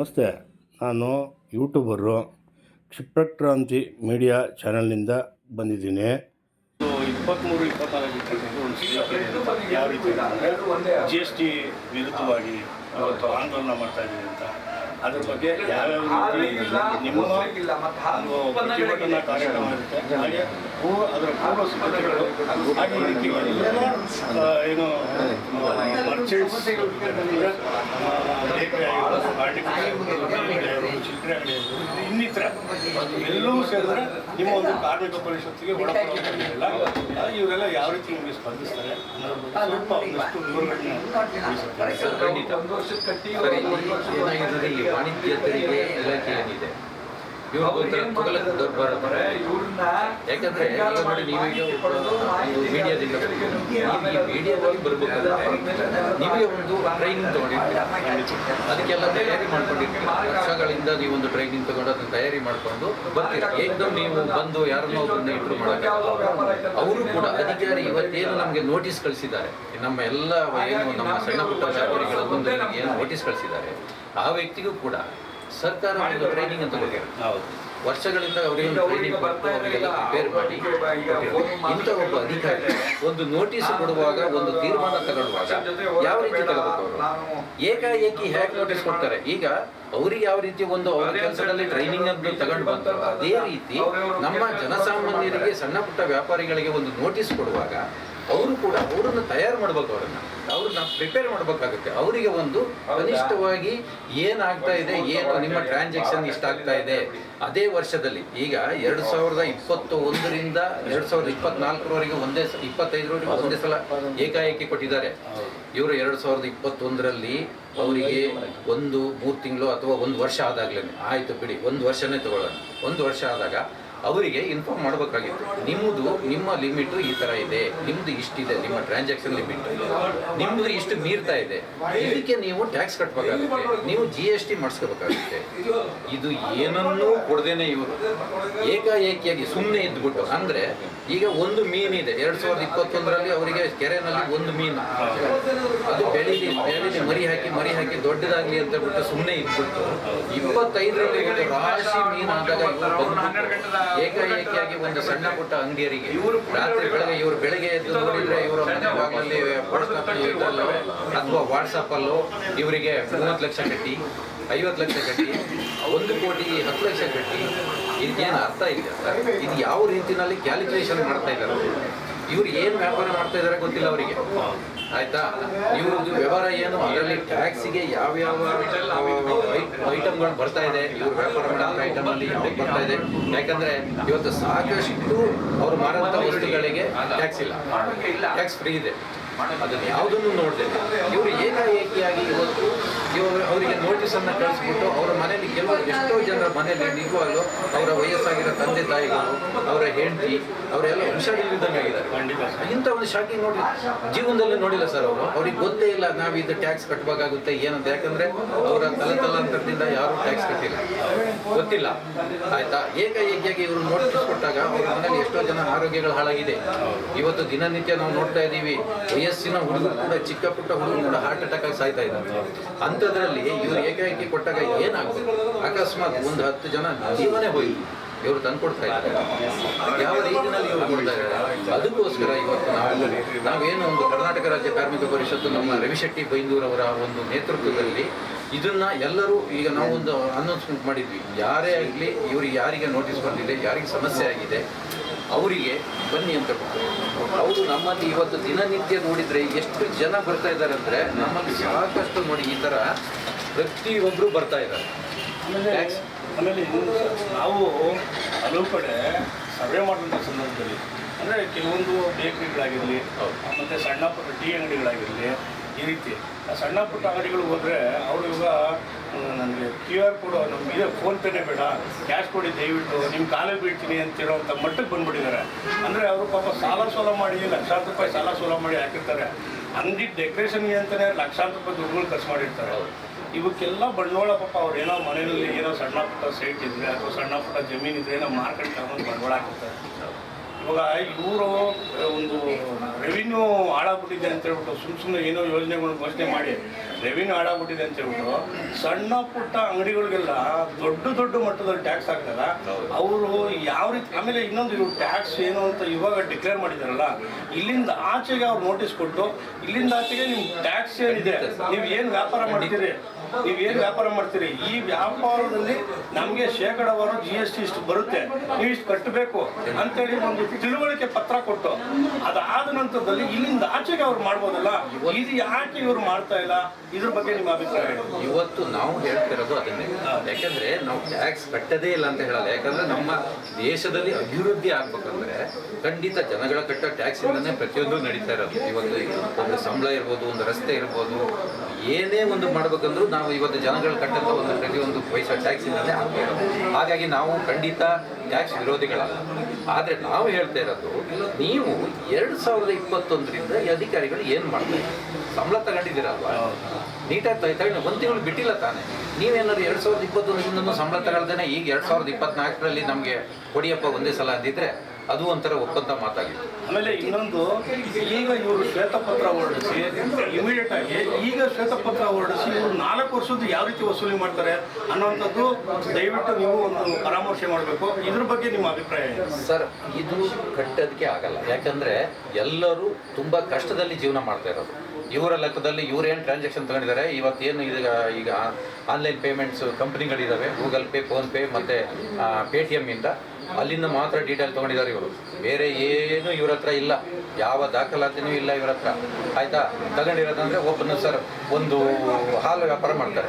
ನಮಸ್ತೆ. ನಾನು YouTuber ಕ್ಷಿಪ್ರಕ್ರಾಂತಿ media ಚಾನಲ್ನಿಂದ ಬಂದಿದ್ದೀನಿ. ಇಪ್ಪತ್ತ್ಮೂರು ಇಪ್ಪತ್ನಾಲ್ಕು ಒಂದು ಯಾವ ರೀತಿ ಜಿ ಎಸ್ ಟಿ ವಿರುದ್ಧವಾಗಿ ಇವತ್ತು ಆಂದೋಲನ ಮಾಡ್ತಾ ಇದ್ದೀವಿ ಅಂತ. ಅದ್ರ ಬಗ್ಗೆ ಯಾವ್ಯಾವ ರೀತಿ ನಿಮ್ಮ ಒಂದು ಪ್ರತಿಭಟನಾ ಕಾರ್ಯಕ್ರಮ ಇರುತ್ತೆ. ಹಾಗೆ ಪೂರ್ವ ಅದರ ಪೂರ್ವ ಸಿದ್ಧತೆಗಳು ಹಾಗೆ ಈ ರೀತಿ ಎಲ್ಲ ಏನು ಚಿಲ್ಲರೆ ಅಂಗಡಿ ಇನ್ನಿತರ. ಎಲ್ಲವೂ ಸೇರಿದ್ರೆ ನಿಮ್ಮ ಒಂದು ಕಾರ್ಮಿಕ ಪರಿಷತ್ತಿಗೆ ಒಳಪಡಿಲ್ಲ ಇವರೆಲ್ಲ ಯಾವ ರೀತಿ ನಿಮಗೆ ಸ್ಪಂದಿಸ್ತಾರೆ? ಖಂಡಿತ. ಒಂದು ಸ್ವಲ್ಪ ಒಂದಷ್ಟು ಇಲ್ಲಿ ವಾಣಿಜ್ಯ ತೆರಿಗೆ ಇಲಾಖೆ ಏನಿದೆ ಇವರು ಒಂಥರ ತುಗಲಕ ದೊಡ್ಡ ಬರ ಯಾಕಂದ್ರೆ ನೋಡಿ ನೀವು ಈಗ ಒಂದು ಮೀಡಿಯಾದಿಂದ ನೀವು ಮೀಡಿಯಾದಲ್ಲಿ ಬರ್ಬೇಕಾದ್ರೆ ನಿಮಗೆ ಒಂದು ಟ್ರೈನಿಂಗ್ ತಗೊಂಡಿರ್ತೀರಿ? ಅದಕ್ಕೆಲ್ಲ ತಯಾರಿ ಮಾಡ್ಕೊಂಡಿರ್ತೀರಿ? ವರ್ಷಗಳಿಂದ ನೀವು ಒಂದು ಟ್ರೈನಿಂಗ್ ತಗೊಂಡು ಅದನ್ನ ತಯಾರಿ ಮಾಡ್ಕೊಂಡು ಬರ್ತೀರಿ? ಏಕದಮ್ ನೀವು ಬಂದು ಯಾರನ್ನೋ ಒಬ್ಬರನ್ನ ಇಂಟ್ರೂ ಮಾಡಕ್ಕೆ ಅವರು ಕೂಡ ಅಧಿಕಾರಿ ಇವತ್ತೇನು ನಮಗೆ ನೋಟಿಸ್ ಕಳಿಸಿದ್ದಾರೆ. ನಮ್ಮ ಎಲ್ಲ ಏನು ನಮ್ಮ ಸಣ್ಣ ಪುಟ್ಟ ವ್ಯಾಪಾರಿಗಳ ಮುಂದೆ ಏನು ನೋಟಿಸ್ ಕಳಿಸಿದ್ದಾರೆ. ಆ ವ್ಯಕ್ತಿಗೂ ಕೂಡ ಸರ್ಕಾರ ಒಂದು ಟ್ರೈನಿಂಗ್ ಅಂತ ಹೌದು. ವರ್ಷಗಳಿಂದ ಅವರಿಗೆ ಟ್ರೈನಿಂಗ್ ಕೊಟ್ಟು ಅವರಿಗೆಲ್ಲ ಪ್ರಿಪೇರ್ ಮಾಡಿ. ಇಂಥ ಒಬ್ಬ ಅಧಿಕಾರಿ ಒಂದು ನೋಟಿಸ್ ಕೊಡುವಾಗ ಒಂದು ತೀರ್ಮಾನ ತಗೊಳ್ಳುವಾಗ ಯಾವ ರೀತಿ ತಗೋಬೇಕು ಅವರು? ಏಕಾಏಕಿ ಹೇಗೆ ನೋಟಿಸ್ ಕೊಡ್ತಾರೆ? ಈಗ ಅವರಿಗೆ ಯಾವ ರೀತಿ ಒಂದು ಅವರ ಕೆಲಸದಲ್ಲಿ ಟ್ರೈನಿಂಗ್ ಅನ್ನು ತಗೊಂಡು ಬಂದ್ರು. ಅದೇ ರೀತಿ ನಮ್ಮ ಜನಸಾಮಾನ್ಯರಿಗೆ ಸಣ್ಣ ಪುಟ್ಟ ವ್ಯಾಪಾರಿಗಳಿಗೆ ಒಂದು ನೋಟಿಸ್ ಕೊಡುವಾಗ ಅವರು ಕೂಡ ಅವರನ್ನು ತಯಾರು ಮಾಡ್ಬೇಕು ಅವ್ರನ್ನ. ಅವ್ರನ್ನ ಪ್ರಿಪೇರ್ ಮಾಡಬೇಕಾಗುತ್ತೆ. ಅವರಿಗೆ ಒಂದು ಕನಿಷ್ಠವಾಗಿ ಏನಾಗ್ತಾ ಇದೆ ಏನು ನಿಮ್ಮ ಟ್ರಾನ್ಸಾಕ್ಷನ್ ಇಷ್ಟಾಗ್ತಾ ಇದೆ. ಅದೇ ವರ್ಷದಲ್ಲಿ ಈಗ ಎರಡು ಸಾವಿರದ ಇಪ್ಪತ್ತು ಒಂದರಿಂದ ಎರಡು ಸಾವಿರದ ಇಪ್ಪತ್ನಾಲ್ಕರವರೆಗೆ ಒಂದೇ ಇಪ್ಪತ್ತೈದರವರೆಗೆ ಒಂದೇ ಸಲ ಏಕಾಏಕಿ ಕೊಟ್ಟಿದ್ದಾರೆ. ಇವರು ಎರಡು ಸಾವಿರದ ಇಪ್ಪತ್ತೊಂದರಲ್ಲಿ ಅವರಿಗೆ ಒಂದು ಮೂರು ತಿಂಗಳು ಅಥವಾ ಒಂದು ವರ್ಷ ಆದಾಗ್ಲೇ ಆಯಿತು ಬಿಡಿ ಒಂದು ವರ್ಷನೇ ತಗೊಳ್ಳೋಣ. ಒಂದು ವರ್ಷ ಆದಾಗ ಅವರಿಗೆ ಇನ್ಫಾರ್ಮ್ ಮಾಡಬೇಕಾಗಿತ್ತು. ನಿಮ್ಮದು, ನಿಮ್ಮ ಲಿಮಿಟು ಈ ಥರ ಇದೆ. ನಿಮ್ಮದು ಇಷ್ಟಿದೆ, ನಿಮ್ಮ ಟ್ರಾನ್ಸಾಕ್ಷನ್ ಲಿಮಿಟ್ ನಿಮ್ಮದು ಇಷ್ಟು ಮೀರ್ತಾ ಇದೆ. ಇದಕ್ಕೆ ನೀವು ಟ್ಯಾಕ್ಸ್ ಕಟ್ಟಬೇಕಾಗುತ್ತೆ ನೀವು ಜಿ ಎಸ್ ಟಿ ಮಾಡಿಸ್ಕೋಬೇಕಾಗುತ್ತೆ. ಇದು ಏನನ್ನೂ ಕೊಡದೇನೆ ಇವರು. ಏಕಾಏಕಿಯಾಗಿ ಸುಮ್ಮನೆ ಇದ್ಬಿಟ್ಟು, ಅಂದ್ರೆ ಈಗ ಒಂದು ಮೀನಿದೆ ಎರಡು ಸಾವಿರದ ಇಪ್ಪತ್ತೊಂದರಲ್ಲಿ ಅವರಿಗೆ ಕೆರೆನಲ್ಲಿ ಒಂದು ಮೀನು. ಅದು ಬೆಳೀಲಿ ಬೆಳೀಲಿ ಮರಿ ಹಾಕಿ ಮರಿ ಹಾಕಿ ದೊಡ್ಡದಾಗ್ಲಿ ಅಂತ ಬಿಟ್ಟು ಸುಮ್ಮನೆ ಇದ್ಬಿಟ್ಟು, ಇಪ್ಪತ್ತೈದರಲ್ಲಿ ರಾಶಿ ಮೀನು ಆದಾಗ ಏಕಾಏಕಿಯಾಗಿ ಒಂದು ಸಣ್ಣ ಪುಟ್ಟ ಅಂಗಡಿಯರಿಗೆ. ರಾತ್ರಿ ಬೆಳಗ್ಗೆ ಇವರು ಬೆಳಗ್ಗೆ ಎದ್ದು ನೋಡಿದ್ರೆ ಇವರ ಮನೆ ಬಾಗಿಲಲ್ಲಿ ಅಥವಾ ವಾಟ್ಸಪ್ ಅಲ್ಲೋ ಇವರಿಗೆ ಮೂವತ್ತು ಲಕ್ಷ ಕಟ್ಟಿ, ಐವತ್ತು ಲಕ್ಷ ಕಟ್ಟಿ, ಒಂದು ಕೋಟಿ ಹತ್ತು ಲಕ್ಷ ಕಟ್ಟಿ. ಇದಕ್ಕೇನು ಅರ್ಥ ಇಲ್ಲ. ಇದು ಯಾವ ರೀತಿಯಲ್ಲಿ ಕ್ಯಾಲ್ಕುಲೇಷನ್ ಮಾಡ್ತಾ ಇದ್ದಾರೆ? ಇವ್ರು ಏನು ವ್ಯಾಪಾರ ಮಾಡ್ತಾ ಇದ್ದಾರೆ ಗೊತ್ತಿಲ್ಲ ಅವರಿಗೆ. ಆಯ್ತಾ? ಇವ್ರದ್ದು ವ್ಯವಹಾರ ಏನು? ಅದರಲ್ಲಿ ಟ್ಯಾಕ್ಸಿಗೆ ಯಾವ್ಯಾವ ಐಟಮ್ಗಳು ಬರ್ತಾ ಇದೆ? ಇವ್ರ ವ್ಯಾಪಾರ ಐಟಮ್ ಅಲ್ಲಿ ಬರ್ತಾ ಇದೆ? ಯಾಕಂದ್ರೆ ಇವತ್ತು ಸಾಕಷ್ಟು ಅವ್ರು ಮಾರಾಟ ವಸ್ತುಗಳಿಗೆ ಟ್ಯಾಕ್ಸ್ ಇಲ್ಲ. ಟ್ಯಾಕ್ಸ್ ಫ್ರೀ ಇದೆ. ಅದನ್ನ ಯಾವುದನ್ನು ನೋಡಿದೆ? ಇವರು ಏಕಾಏಕಿಯಾಗಿ ಇವತ್ತು ಇವರು ಅವರಿಗೆ ನೋಟಿಸ್ ಅನ್ನ ಕಳಿಸ್ಬಿಟ್ಟು ಅವರ ಮನೆಯಲ್ಲಿ ಕೆಲವರು ಎಷ್ಟೋ ಜನರ ಮನೆಯಲ್ಲಿ ನಿಜವಾಗ್ಲೂ ಅವರ ವಯಸ್ಸಾಗಿರೋ ತಂದೆ ತಾಯಿಗಳು ಅವರ ಹೆಂಡತಿ ಅವರೆಲ್ಲ ಹುಷಾರಿಲ್ಲದಂಗಾಗಿದ್ದಾರೆ. ಇಂಥ ಒಂದು ಶಾಕಿಂಗ್ ನೋಡಿ ಜೀವನದಲ್ಲಿ ನೋಡಿಲ್ಲ ಸರ್ ಅವರು. ಅವ್ರಿಗೆ ಗೊತ್ತೇ ಇಲ್ಲ ನಾವು ಇದು ಟ್ಯಾಕ್ಸ್ ಕಟ್ಟಬೇಕಾಗುತ್ತೆ ಏನಂತ. ಯಾಕಂದ್ರೆ ಅವರ ತಲೆ ತಲಾಂತರದಿಂದ ಯಾರು ಟ್ಯಾಕ್ಸ್ ಕಟ್ಟಿಲ್ಲ. ಗೊತ್ತಿಲ್ಲ. ಆಯ್ತಾ? ಏಕಾಏಕಿಯಾಗಿ ಇವರು ನೋಟಿಸ್ ಕೊಟ್ಟಾಗ ಅವ್ರ ಮನೇಲಿ ಎಷ್ಟೋ ಜನ ಆರೋಗ್ಯಗಳು ಹಾಳಾಗಿದೆ. ಇವತ್ತು ದಿನನಿತ್ಯ ನಾವು ನೋಡ್ತಾ ಇದ್ದೀವಿ. ವಯಸ್ಸಿನ ಹುಡುಗರು ಕೂಡ, ಚಿಕ್ಕ ಪುಟ್ಟ ಹುಡುಗರು ಕೂಡ ಹಾರ್ಟ್ ಅಟ್ಯಾಕ್ ಆಗಿ ಸಾಯ್ತಾ ಇದ್ದಾರೆ ಅಂಥದ್ರಲ್ಲಿ ಇವರು ಏಕಾಏಕಿ ಕೊಟ್ಟಾಗ ಏನಾಗುತ್ತೆ ಅಕಸ್ಮಾತ್ ಒಂದು ಹತ್ತು ಜನ ಜೀವನೇ ಹೋಯ್ತು. ಇವರು ತಂದ್ಕೊಡ್ತಾ ಇದ್ದಾರೆ. ಯಾವ ರೀತಿಯಲ್ಲಿ ಇವರು ಕೊಡ್ತಾ ಅದಕ್ಕೋಸ್ಕರ ಇವತ್ತು ನಾವು, ನಾವೇನು ಒಂದು ಕರ್ನಾಟಕ ರಾಜ್ಯ ಕಾರ್ಮಿಕ ಪರಿಷತ್ತು ನಮ್ಮ ರವಿಶೆಟ್ಟಿ ಬೈಂದೂರವರ ಒಂದು ನೇತೃತ್ವದಲ್ಲಿ ಇದನ್ನ ಎಲ್ಲರೂ ಈಗ ನಾವು ಒಂದು ಅನೌನ್ಸ್ಮೆಂಟ್ ಮಾಡಿದ್ವಿ. ಯಾರೇ ಆಗಲಿ, ಇವರು ಯಾರಿಗೆ ನೋಟಿಸ್ ಬಂದಿದೆ, ಯಾರಿಗೆ ಸಮಸ್ಯೆ ಆಗಿದೆ ಅವರಿಗೆ ಬನ್ನಿ ಅಂತ ಕೊಟ್ಟು ಅವರು ನಮ್ಮಲ್ಲಿ ಇವತ್ತು ದಿನನಿತ್ಯ ನೋಡಿದರೆ ಎಷ್ಟು ಜನ ಬರ್ತಾ ಇದ್ದಾರೆ ಅಂದರೆ ನಮ್ಮಲ್ಲಿ ಸಾಕಷ್ಟು ನೋಡಿ ಈ ಥರ ಪ್ರತಿಯೊಬ್ಬರು ಬರ್ತಾ ಇದ್ದಾರೆ. ಆಮೇಲೆ ನಾವು ಹಲವು ಕಡೆ ಸರ್ವೆ ಮಾಡುವಂಥ ಸಂದರ್ಭದಲ್ಲಿ ಅಂದರೆ ಕೆಲವೊಂದು ಬೇಕರಿಗಳಾಗಿರಲಿ. ಮತ್ತು ಸಣ್ಣ ಪುಟ್ಟ ಟೀ ಅಂಗಡಿಗಳಾಗಿರಲಿ ಈ ರೀತಿ. ಆ ಸಣ್ಣ ಪುಟ್ಟ ಅಂಗಡಿಗಳು ಹೋದರೆ ಅವರು ಇವಾಗ ನನಗೆ ಕ್ಯೂ ಆರ್ ಕೋಡ್ ನಮ್ಗೆ ಫೋನ್ಪೇನೇ ಬೇಡ, ಕ್ಯಾಶ್ ಕೊಡಿ, ದಯವಿಟ್ಟು ನಿಮ್ಮ ಕಾಲೇ ಬೀಳ್ತೀನಿ ಅಂತ ಹೇಳುವಂಥ ಮಟ್ಟಕ್ಕೆ ಬಂದ್ಬಿಟ್ಟಿದ್ದಾರೆ. ಅಂದರೆ ಅವರು ಪಾಪ ಸಾಲ ಸೋಲ ಮಾಡಿ, ಲಕ್ಷಾಂತರ ರೂಪಾಯಿ ಸಾಲ ಸೋಲ ಮಾಡಿ ಹಾಕಿರ್ತಾರೆ. ಅಂಗಡಿ ಡೆಕೋರೇಷನ್ಗೆ ಅಂತಲೇ ಲಕ್ಷಾಂತರ ರೂಪಾಯಿ ದುಡ್ಡುಗಳು ಖರ್ಚು ಮಾಡಿರ್ತಾರೆ. ಇವಕ್ಕೆಲ್ಲ ಬಂಡವಾಳ ಪಾಪ ಅವ್ರು ಏನೋ ಮನೆಯಲ್ಲಿ ಏನೋ ಸಣ್ಣ ಪುಟ್ಟ ಸೈಟ್ ಇದ್ರೆ ಅಥವಾ ಸಣ್ಣ ಪುಟ್ಟ ಜಮೀನಿದ್ರೆ ಏನೋ ಮಾರ್ಕೆಟ್ ತಗೊಂಡು ಬಂಡವಾಳ ಹಾಕಿರ್ತಾರೆ. ಇವಾಗ ಇವರು, ಒಂದು ರೆವಿನ್ಯೂ ಹಾಳಾಗ್ಬಿಟ್ಟಿದೆ ಅಂತ ಹೇಳ್ಬಿಟ್ಟು ಸುಮ್ ಸುಮ್ಮನೆ ಏನೋ ಯೋಜನೆಗಳು ಘೋಷಣೆ ಮಾಡಿ ರೆವಿನ್ಯೂ ಹಾಳಾಗ್ಬಿಟ್ಟಿದೆ ಅಂತ ಹೇಳ್ಬಿಟ್ಟು ಸಣ್ಣ ಪುಟ್ಟ ಅಂಗಡಿಗಳಿಗೆಲ್ಲ ದೊಡ್ಡ ದೊಡ್ಡ ಮಟ್ಟದಲ್ಲಿ ಟ್ಯಾಕ್ಸ್ ಆಗ್ತದ ಅವರು ಯಾವ ರೀತಿ ಆಮೇಲೆ ಇನ್ನೊಂದು ಇವ್ರು ಟ್ಯಾಕ್ಸ್ ಏನು ಅಂತ ಇವಾಗ ಡಿಕ್ಲೇರ್ ಮಾಡಿದಾರಲ್ಲ ಇಲ್ಲಿಂದ ಆಚೆಗೆ ಅವ್ರು ನೋಟಿಸ್ ಕೊಟ್ಟು ಇಲ್ಲಿಂದ ಆಚೆಗೆ ನಿಮ್ ಟ್ಯಾಕ್ಸ್ ಏನಿದೆ ನೀವು ಏನು ವ್ಯಾಪಾರ ಮಾಡ್ತೀರಿ? ನೀವು ಏನು ವ್ಯಾಪಾರ ಮಾಡ್ತೀರಿ? ಈ ವ್ಯಾಪಾರದಲ್ಲಿ ನಮಗೆ ಶೇಕಡವಾರು ಜಿ ಎಸ್ ಟಿ ಇಷ್ಟು ಬರುತ್ತೆ ನೀವು ಇಷ್ಟು ಕಟ್ಟಬೇಕು ಅಂತೇಳಿ ಒಂದು ತಿಳುವಳಿಕೆ ಪತ್ರ ಕೊಟ್ಟು ಅದಾದ ನಂತರದಲ್ಲಿ ಇಲ್ಲಿಂದ ಆಚೆಗೆ ಅವ್ರು ಮಾಡ್ಬೋದಲ್ಲ? ಇದು ಯಾಕೆ ಇವ್ರು ಮಾಡ್ತಾ ಇಲ್ಲ? ಇದ್ರ ಬಗ್ಗೆ ನಿಮ್ಮ ಅಭಿಪ್ರಾಯ? ಇವತ್ತು ನಾವು ಹೇಳ್ತಿರೋದು ಅದನ್ನೇ. ಯಾಕಂದ್ರೆ ನಾವು ಟ್ಯಾಕ್ಸ್ ಕಟ್ಟದೇ ಇಲ್ಲ ಅಂತ ಹೇಳಲ್ಲ. ಯಾಕಂದ್ರೆ ನಮ್ಮ ದೇಶದಲ್ಲಿ ಅಭಿವೃದ್ಧಿ ಆಗ್ಬೇಕಂದ್ರೆ ಖಂಡಿತ ಜನಗಳ ಕಟ್ಟ ಟ್ಯಾಕ್ಸ್ ಇಂದನೇ ಪ್ರತಿಯೊಂದು ನಡೀತಾ ಇರೋದು. ಇವತ್ತು ಒಂದು ಸಂಬಳ ಇರ್ಬೋದು ಒಂದು ರಸ್ತೆ ಇರ್ಬೋದು ಏನೇ ಒಂದು ಮಾಡ್ಬೇಕಂದ್ರೂ ನಾವು ಇವತ್ತು ಜನಗಳ ಕಟ್ಟಂತ ಒಂದು ಪ್ರತಿಯೊಂದು ಪೈಸಾ ಟ್ಯಾಕ್ಸ್ ಇಂದನೇ ಇರೋದು. ಹಾಗಾಗಿ ನಾವು ಖಂಡಿತ ಟ್ಯಾಕ್ಸ್ ವಿರೋಧಿಗಳಲ್ಲ. ಆದರೆ ನಾವು ಹೇಳ್ತಾ ಇರೋದು, ನೀವು ಎರಡು ಸಾವಿರದ ಇಪ್ಪತ್ತೊಂದರಿಂದ ಈ ಅಧಿಕಾರಿಗಳು ಏನು ಮಾಡ್ತಾರೆ ಸಂಬಳ ತಗೊಂಡಿದ್ದೀರಲ್ವಾ? ನೀಟಾಗಿ ತಗೊಂಡು ಒಂದು ತಿಂಗಳು ಬಿಟ್ಟಿಲ್ಲ ತಾನೆ. ನೀವೇನಾದ್ರು ಎರಡು ಸಾವಿರದ ಇಪ್ಪತ್ತೊಂದರಿಂದ ಸಂಬಳ ತಗೊಳ್ದೇನೆ, ಈಗ ಎರಡು ಸಾವಿರದ ಇಪ್ಪತ್ನಾಲ್ಕರಲ್ಲಿ ನಮಗೆ ಕೊಡಿಯಪ್ಪ ಒಂದೇ ಸಲ ಅಂದಿದ್ರೆ ಅದು ಒಂಥರ ಒಪ್ಪಂದ ಮಾತಾಗಿದೆ. ಆಮೇಲೆ ಇನ್ನೊಂದು ಈಗ ಇವರು ಶ್ವೇತಪತ್ರ ಹೊರಡಿಸಿ ಇಮಿಡಿಯೇಟ್ ಆಗಿ ಈಗ ಶ್ವೇತಪತ್ರ ಹೊರಡಿಸಿ ಇವರು ನಾಲ್ಕು ವರ್ಷದ್ದು ಯಾವ ರೀತಿ ವಸೂಲಿ ಮಾಡ್ತಾರೆ ಅನ್ನೋವಂಥದ್ದು ದಯವಿಟ್ಟು ನೀವು ಒಂದು ಪರಾಮರ್ಶೆ ಮಾಡಬೇಕು. ಇದ್ರ ಬಗ್ಗೆ ನಿಮ್ಮ ಅಭಿಪ್ರಾಯ ಸರ್ ಇದು ಕಟ್ಟೋದಕ್ಕೆ ಆಗಲ್ಲ. ಯಾಕಂದ್ರೆ ಎಲ್ಲರೂ ತುಂಬಾ ಕಷ್ಟದಲ್ಲಿ ಜೀವನ ಮಾಡ್ತಾ ಇರೋದು. ಇವರ ಲೆಕ್ಕದಲ್ಲಿ ಇವರೇನು ಟ್ರಾನ್ಸಾಕ್ಷನ್ ತಗೊಂಡಿದ್ದಾರೆ ಇವತ್ತೇನು ಈಗ ಈಗ ಆನ್ಲೈನ್ ಪೇಮೆಂಟ್ಸ್ ಕಂಪ್ನಿಗಳಿದ್ದಾವೆ ಗೂಗಲ್ ಪೇ ಫೋನ್ಪೇ ಮತ್ತು ಪೇ ಟಿ ಎಮ್ಮಿಂದ ಅಲ್ಲಿಂದ ಮಾತ್ರ ಡೀಟೇಲ್ ತೊಗೊಂಡಿದ್ದಾರೆ ಇವರು. ಬೇರೆ ಏನು ಇವ್ರ ಹತ್ರ ಇಲ್ಲ. ಯಾವ ದಾಖಲಾತಿನೂ ಇಲ್ಲ ಇವ್ರ ಹತ್ರ. ಆಯ್ತಾ? ತಗೊಂಡಿರೋದಂದ್ರೆ ಒಬ್ಬನ ಸರ್ ಒಂದು ಹಾಲು ವ್ಯಾಪಾರ ಮಾಡ್ತಾರೆ.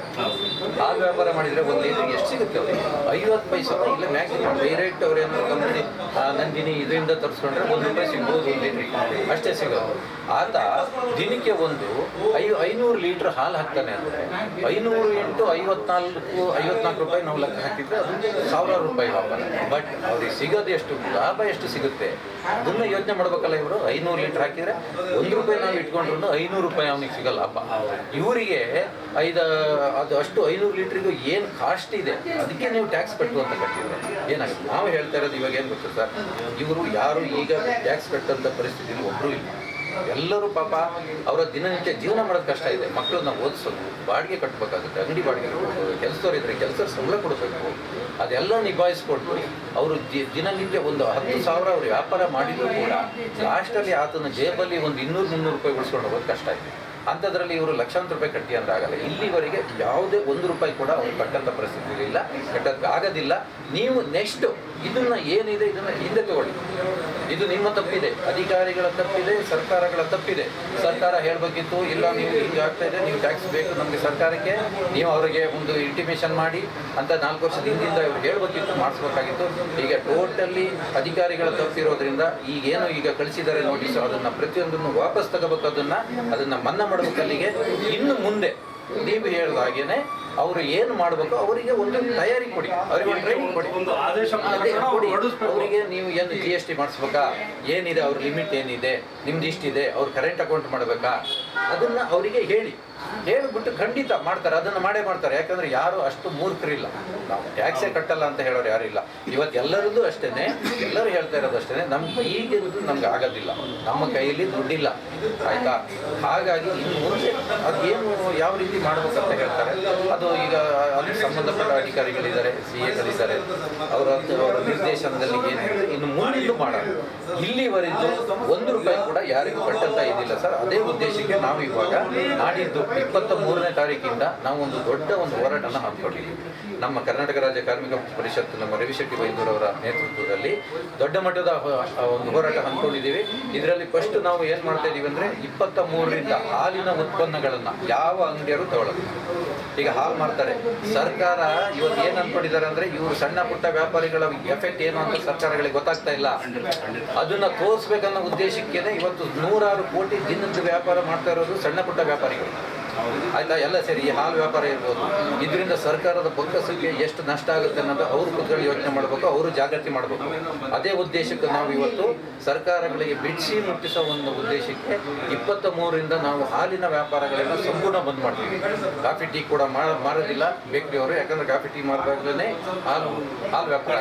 ಹಾಲು ವ್ಯಾಪಾರ ಮಾಡಿದರೆ ಒಂದು ಲೀಟ್ರಿಗೆ ಎಷ್ಟು ಸಿಗುತ್ತೆ ಅವ್ರಿಗೆ? ಐವತ್ತು ಪೈಸೆ ಇಲ್ಲ ಮ್ಯಾಕ್ಸಿಮಮ್ ಡೈರೆಕ್ಟ್ ಅವ್ರು ಏನಾದ್ರು ಕಂಪ್ನಿ ನಂದಿನಿ ಇದರಿಂದ ತರಿಸ್ಕೊಂಡ್ರೆ ಒಂದು ರೂಪಾಯಿ ಸಿಗ್ಬೋದು ಒಂದು ಲೀಟ್ರಿಗೆ ಅಷ್ಟೇ ಸಿಗೋದು. ಆತ ದಿನಕ್ಕೆ ಒಂದು ಐ, ಐನೂರು ಲೀಟ್ರ್ ಹಾಲು ಹಾಕ್ತಾನೆ ಅಂದರೆ ಐನೂರು ಎಂಟು ಐವತ್ನಾಲ್ಕು ಐವತ್ನಾಲ್ಕು ರೂಪಾಯಿ ನಾವು ಲೆಕ್ಕ ಹಾಕಿದ್ರೆ ಅದು ಸಾವಿರಾರು ರೂಪಾಯಿ ಲಾಭ. ಬಟ್ ಅವ್ರಿಗೆ ಸಿಗೋದು ಎಷ್ಟು? ಲಾಭ ಎಷ್ಟು ಸಿಗುತ್ತೆ? ಅದನ್ನ ಯೋಚನೆ ಮಾಡ್ಬೇಕಲ್ಲ ಇವರು? ಐನೂರು ಲೀಟ್ರ್ ಹಾಕಿದ್ರೆ ಒಂದು ರೂಪಾಯಿ ನಾವು ಇಟ್ಕೊಂಡ್ರು ಐನೂರು ರೂಪಾಯಿ ಅವನಿಗೆ ಸಿಗಲ್ಲ ಅಪ್ಪ. ಇವರಿಗೆ ಐದು, ಅದು ಅಷ್ಟು ಐನೂರು ಲೀಟ್ರಿಗೂ ಏನು ಕಾಸ್ಟ್ ಇದೆ? ಅದಕ್ಕೆ ನೀವು ಟ್ಯಾಕ್ಸ್ ಕಟ್ಟು ಅಂತ ಕಟ್ಟಿದ್ರೆ ಏನಾಗುತ್ತೆ? ನಾವು ಹೇಳ್ತಾ ಇರೋದು ಇವಾಗ ಏನು ಗೊತ್ತು ಸರ್? ಇವರು ಯಾರು ಈಗ ಟ್ಯಾಕ್ಸ್ ಕಟ್ಟಂಥ ಪರಿಸ್ಥಿತಿ ಒಬ್ಬರು ಇಲ್ಲ. ಎಲ್ಲರೂ ಪಾಪ ಅವರ ದಿನನಿತ್ಯ ಜೀವನ ಮಾಡೋದು ಕಷ್ಟ ಇದೆ. ಮಕ್ಕಳನ್ನ ಓದಿಸೋದು, ಬಾಡಿಗೆ ಕಟ್ಟಬೇಕಾಗುತ್ತೆ ಅಂಗಡಿ ಬಾಡಿಗೆ ಕಟ್ಟಬೇಕು ಕೆಲಸದವ್ರು ಇದ್ರೆ ಕೆಲಸ ಸಂಬಳ ಕೊಡಬೇಕು. ಅದೆಲ್ಲ ನಿಭಾಯಿಸ್ಕೊಂಡು ಅವರು ದಿನನಿತ್ಯ ಒಂದು ಹತ್ತು ಸಾವಿರ ಅವರು ವ್ಯಾಪಾರ ಮಾಡಿದ್ರು ಕೂಡ, ಲಾಸ್ಟಲ್ಲಿ ಆತನ ಜೇಬಲ್ಲಿ ಒಂದು ಇನ್ನೂರು ಮುನ್ನೂರು ರೂಪಾಯಿ ಉಳಿಸ್ಕೊಂಡು ಹೋಗೋದು ಕಷ್ಟ ಇದೆ. ಅಂಥದ್ರಲ್ಲಿ ಇವರು ಲಕ್ಷಾಂತರ ರೂಪಾಯಿ ಕಟ್ಟಿ ಅಂದ್ರೆ ಆಗಲ್ಲ. ಇಲ್ಲಿವರೆಗೆ ಯಾವುದೇ ಒಂದು ರೂಪಾಯಿ ಕೂಡ ಅವ್ರು ಕಟ್ಟಂಥ ಪರಿಸ್ಥಿತಿ ಇಲ್ಲ. ಕಟ್ಟೋದಕ್ಕೆ ಆಗೋದಿಲ್ಲ. ನೀವು ನೆಕ್ಸ್ಟ್ ಇದನ್ನ ಏನಿದೆ ಇದನ್ನ ಹಿಂದೆ ತಗೊಳ್ಳಿ. ಇದು ನಿಮ್ಮ ತಪ್ಪಿದೆ. ಅಧಿಕಾರಿಗಳ ತಪ್ಪಿದೆ, ಸರ್ಕಾರಗಳ ತಪ್ಪಿದೆ. ಸರ್ಕಾರ ಹೇಳಬೇಕಿತ್ತು, ಇಲ್ಲ ನೀವು ಹಿಂಗೆ ಆಗ್ತಾ ಇದೆ, ನೀವು ಟ್ಯಾಕ್ಸ್ ಬೇಕು ನಮಗೆ ಸರ್ಕಾರಕ್ಕೆ, ನೀವು ಅವರಿಗೆ ಒಂದು ಇಂಟಿಮೇಷನ್ ಮಾಡಿ, ಅಂತ ನಾಲ್ಕು ವರ್ಷದ ಹಿಂದಿಂದ ಇವ್ರು ಹೇಳಬೇಕಿತ್ತು, ಮಾಡಿಸ್ಬೇಕಾಗಿತ್ತು. ಈಗ ಟೋಟಲಿ ಅಧಿಕಾರಿಗಳ ತಪ್ಪಿರೋದ್ರಿಂದ ಈಗೇನು ಈಗ ಕಳಿಸಿದ್ದಾರೆ ನೋಟಿಸ್ ಅದನ್ನ ಪ್ರತಿಯೊಂದನ್ನು ವಾಪಸ್ ತಗೋಬೇಕು, ಅದನ್ನು ಅದನ್ನು ಮನ್ನಾ ಮಾಡ್ಬೇಕು ಅಲ್ಲಿಗೆ. ಇನ್ನು ಮುಂದೆ ನೀವು ಹೇಳಿದ ಹಾಗೇನೆ ಅವರು ಏನು ಮಾಡಬೇಕು ಅವರಿಗೆ ಒಂದು ತಯಾರಿ ಕೊಡಿ ಅವರಿಗೆ ಟ್ರೈನಿಂಗ್ ಕೊಡಿ. ಒಂದು ಆದೇಶ ಅದೇ ಅವರಿಗೆ ನೀವು ಏನು ಜಿ ಎಸ್ ಟಿ ಮಾಡಿಸ್ಬೇಕಾ ಏನಿದೆ ಅವ್ರ ಲಿಮಿಟ್ ಏನಿದೆ ನಿಮ್ದು ಇಷ್ಟಿದೆ ಅವ್ರ ಕರೆಂಟ್ ಅಕೌಂಟ್ ಮಾಡಬೇಕಾ? ಅದನ್ನ ಅವರಿಗೆ ಹೇಳಿ. ಹೇಳಿಬಿಟ್ಟು ಖಂಡಿತ ಮಾಡ್ತಾರೆ ಅದನ್ನ ಮಾಡೇ ಮಾಡ್ತಾರೆ. ಯಾಕಂದ್ರೆ ಯಾರು ಅಷ್ಟು ಮೂರ್ಖರಿಲ್ಲ. ನಾವು ಟ್ಯಾಕ್ಸೇ ಕಟ್ಟಲ್ಲ ಅಂತ ಹೇಳೋರು ಯಾರು ಇಲ್ಲ. ಇವತ್ತು ಎಲ್ಲರದ್ದು ಅಷ್ಟೇನೆ ಎಲ್ಲರೂ ಹೇಳ್ತಾ ಇರೋದು ಅಷ್ಟೇನೆ. ನಮ್ಗೆ ಈಗಿರೋದು ನಮ್ಗೆ ಆಗೋದಿಲ್ಲ. ನಮ್ಮ ಕೈಯಲ್ಲಿ ದುಡ್ಡಿಲ್ಲ. ಆಯ್ತಾ? ಹಾಗಾಗಿ ಇನ್ನು ಮುಂದೆ ಅದೇನು ಯಾವ ರೀತಿ ಮಾಡ್ಬೇಕಂತ ಹೇಳ್ತಾರೆ ಅದು ಈಗ ಅಲ್ಲಿ ಸಂಬಂಧಪಟ್ಟ ಅಧಿಕಾರಿಗಳಿದ್ದಾರೆ ಸಿ ಎಗಳಿದ್ದಾರೆ ಅವರ ಅವರ ನಿರ್ದೇಶನದಲ್ಲಿ ಏನಿದೆ, ಇನ್ನು ಮುಂದಿದ್ದು ಮಾಡೋದು ಇಲ್ಲಿವರೆಗೂ ಒಂದು ರೂಪಾಯಿ ಕೂಡ ಯಾರಿಗೂ ಕಟ್ಟಂತ ಇದಿಲ್ಲ ಸರ್. ಅದೇ ಉದ್ದೇಶಕ್ಕೆ ನಾವು ಇವಾಗ ನಾಡಿದ್ದು ಇಪ್ಪತ್ತ ಮೂರನೇ ತಾರೀಕಿಂದ ನಾವು ಒಂದು ದೊಡ್ಡ ಒಂದು ಹೋರಾಟನ ಹಾಕ್ಕೊಂಡಿದ್ದೀವಿ. ನಮ್ಮ ಕರ್ನಾಟಕ ರಾಜ್ಯ ಕಾರ್ಮಿಕ ಪರಿಷತ್ತು ನಮ್ಮ ರವಿಶೆಟ್ಟಿ ಬೈದೂರವರ ನೇತೃತ್ವದಲ್ಲಿ ದೊಡ್ಡ ಮಟ್ಟದ ಒಂದು ಹೋರಾಟ ಹಮ್ಮಿಕೊಂಡಿದ್ದೀವಿ. ಇದರಲ್ಲಿ ಫಸ್ಟ್ ನಾವು ಏನು ಮಾಡ್ತಾ ಇದ್ದೀವಿ ಅಂದ್ರೆ ಇಪ್ಪತ್ತ ಮೂರರಿಂದ ಹಾಲಿನ ಉತ್ಪನ್ನಗಳನ್ನು ಯಾವ ಅಂಗಡಿಯವರು ತಗೊಳ್ಳೋದು ಈಗ ಹಾಲ್ ಮಾಡ್ತಾರೆ. ಸರ್ಕಾರ ಇವತ್ತು ಏನು ಅನ್ಕೊಂಡಿದ್ದಾರೆ ಅಂದ್ರೆ ಇವರು ಸಣ್ಣ ಪುಟ್ಟ ವ್ಯಾಪಾರಿಗಳ ಎಫೆಕ್ಟ್ ಏನು ಅಂತ ಸರ್ಕಾರಗಳಿಗೆ ಗೊತ್ತಾಗ್ತಾ ಇಲ್ಲ. ಅದನ್ನ ತೋರಿಸ್ಬೇಕನ್ನೋ ಉದ್ದೇಶಕ್ಕೇನೆ ಇವತ್ತು ನೂರಾರು ಕೋಟಿ ದಿನದ ವ್ಯಾಪಾರ ಮಾಡ್ತಾ ಇರೋದು ಸಣ್ಣ ಪುಟ್ಟ ವ್ಯಾಪಾರಿಗಳು. ಆಯ್ತಾ? ಎಲ್ಲ ಸೇರಿ ಈ ಹಾಲು ವ್ಯಾಪಾರ ಇರ್ಬೋದು. ಇದರಿಂದ ಸರ್ಕಾರದ ಬೊಕ್ಕಸಕ್ಕೆ ಎಷ್ಟು ನಷ್ಟ ಆಗುತ್ತೆ ಅನ್ನೋದು ಅವರು ಕುತ್ಕೊಳ್ಳಿ ಯೋಚನೆ ಮಾಡಬೇಕು, ಅವರು ಜಾಗೃತಿ ಮಾಡಬೇಕು. ಅದೇ ಉದ್ದೇಶಕ್ಕೆ ನಾವು ಇವತ್ತು ಸರ್ಕಾರಗಳಿಗೆ ಬಿಡಿಸಿ ಮುಟ್ಟಿಸೋ ಒಂದು ಉದ್ದೇಶಕ್ಕೆ ಇಪ್ಪತ್ತ ಮೂರರಿಂದ ನಾವು ಹಾಲಿನ ವ್ಯಾಪಾರಗಳನ್ನು ಸಂಪೂರ್ಣ ಬಂದ್ ಮಾಡ್ತೀವಿ. ಕಾಫಿ ಟೀ ಕೂಡ ಮಾರೋದಿಲ್ಲ ಬೇಕರಿ ಅವರು ಯಾಕಂದ್ರೆ ಕಾಫಿ ಟೀ ಮಾರಿದಾಗಲೇ ಹಾಲು ಹಾಲು ವ್ಯಾಪಾರ.